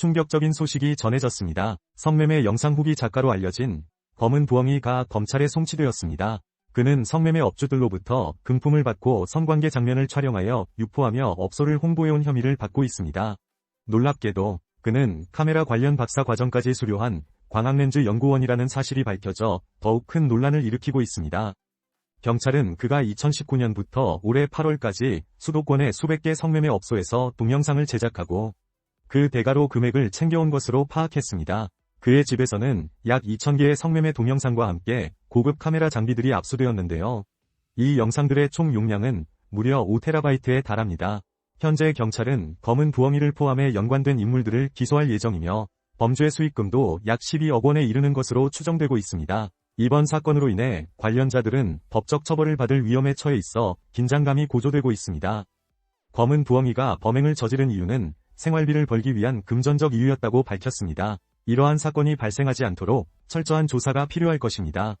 충격적인 소식이 전해졌습니다. 성매매 영상 후기 작가로 알려진 검은 부엉이가 검찰에 송치되었습니다. 그는 성매매 업주들로부터 금품을 받고 성관계 장면을 촬영하여 유포하며 업소를 홍보해온 혐의를 받고 있습니다. 놀랍게도 그는 카메라 관련 박사 과정까지 수료한 광학렌즈 연구원이라는 사실이 밝혀져 더욱 큰 논란을 일으키고 있습니다. 경찰은 그가 2019년부터 올해 8월까지 수도권의 수백 개 성매매 업소에서 동영상을 제작하고 그 대가로 금액을 챙겨온 것으로 파악했습니다. 그의 집에서는 약 2,000개의 성매매 동영상과 함께 고급 카메라 장비들이 압수되었는데요. 이 영상들의 총 용량은 무려 5테라바이트에 달합니다. 현재 경찰은 검은 부엉이를 포함해 연관된 인물들을 기소할 예정이며 범죄 수익금도 약 12억 원에 이르는 것으로 추정되고 있습니다. 이번 사건으로 인해 관련자들은 법적 처벌을 받을 위험에 처해 있어 긴장감이 고조되고 있습니다. 검은 부엉이가 범행을 저지른 이유는 생활비를 벌기 위한 금전적 이유였다고 밝혔습니다. 이러한 사건이 발생하지 않도록 철저한 조사가 필요할 것입니다.